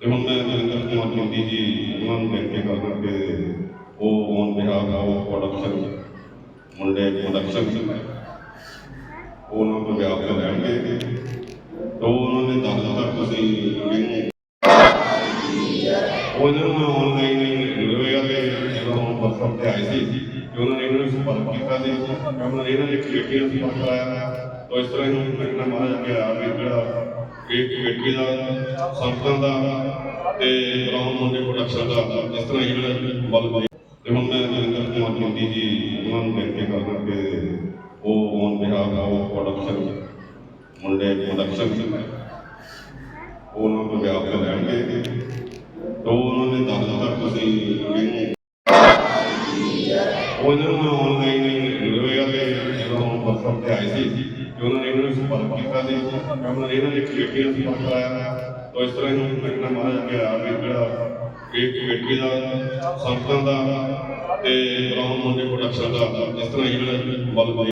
ਤੇ ਹੁਣ ਮੈਂ ਨਰਿੰਦਰ ਕੁਮਾਰ ਮੋਦੀ ਜੀ, ਉਹਨਾਂ ਨੂੰ ਲੈ ਕੇ ਗੱਲ ਕਰਕੇ ਉਹ ਔਨ ਬਿਹਾਫ ਆਫ ਪ੍ਰੋਡਕਸ਼ਨ ਮੁੰਡੇ ਪ੍ਰੋਡਕਸ਼ਨ ਉਹਨਾਂ ਤੋਂ ਵਿਆਪ ਕੇ ਲੈਣਗੇ ਤੋਂ ਉਹਨਾਂ ਨੇ ਦੱਸ ਦਿੱਤਾ ਤੁਸੀਂ ਮੈਨੂੰ ਉਹਨਾਂ ਨੂੰ ਆਨਲਾਈਨ ਲੋਇਆ ਤੇ ਜਦੋਂ ਵਟਸਐਪ ਤੇ ਆਏ ਸੀ ਕਿ ਉਹਨਾਂ ਨੇ ਇਹਨਾਂ ਨੂੰ ਸੰਪਰਕ ਕੀਤਾ ਸੀ ਉਹਨਾਂ ਨੇ ਇਹਨਾਂ ਨੇ ਕਲੀਅਰ ਕੀਤਾ ਸੀ ਤਾਂ ਇਸ ਤਰ੍ਹਾਂ ਹੀ ਮੈਂ ਮਹਾਰਾਜ ਅੱਗੇ ਆ ਜਿਹੜਾ ਇਹ ਕਮੇਟੀ ਦਾ ਸੰਸਥਾ ਦਾ ਤੇ ਬਰਾਉਨ ਮੁੰਡੇ ਪ੍ਰੋਡਕਸ਼ਨ ਦਾ ਇਸ ਤਰ੍ਹਾਂ ਹੀ ਜਿਹੜਾ ਬਲ ਤੇ ਹੁਣ ਮੈਂ ਨਰਿੰਦਰ ਕੁਮਾਰ ਮੋਦੀ ਜੀ, ਉਹਨਾਂ ਨੂੰ ਬੇਨਤੀ ਕਰਦਾ ਕਿ ਉਹ ਔਨ ਬਿਹਾਫ ਆਫ ਪ੍ਰੋਡਕਸ਼ਨ ਮੁੰਡੇ ਪ੍ਰੋਡਕਸ਼ਨ ਉਹਨਾਂ ਤੋਂ ਵਿਆਹ ਉਹ ਨੂੰ ਆਨਲਾਈਨ ਮਿਲਵੇਗਾ ਤੇ ਜਦੋਂ ਹੁਣ ਵਰਕਸ਼ਾਪ ਤੇ ਆਏ ਸੀ ਕਿ ਉਹਨਾਂ ਨੇ ਇਹਨਾਂ ਨੂੰ ਸੰਪਰਕ ਕੀਤਾ ਸੀ ਕਿ ਉਹਨਾਂ ਨੇ ਇਹਨਾਂ ਨੇ ਕਮੇਟੀ ਨੂੰ ਸੰਪਰਕ ਕਰਾਇਆ ਤਾਂ ਇਸ ਤਰ੍ਹਾਂ ਹੀ ਲੱਗਣਾ ਮਹਾਰਾਜ ਅੱਗੇ ਆ ਵੀ ਜਿਹੜਾ ਇਹ ਕਮੇਟੀ ਦਾ ਸੰਸਥਾ ਦਾ ਤੇ ਬਰਾਉਨ ਮੁੰਡੇ ਪ੍ਰੋਡਕਸ਼ਨ ਦਾ ਇਸ ਤਰ੍ਹਾਂ ਹੀ ਜਿਹੜਾ ਬਲ ਬਲ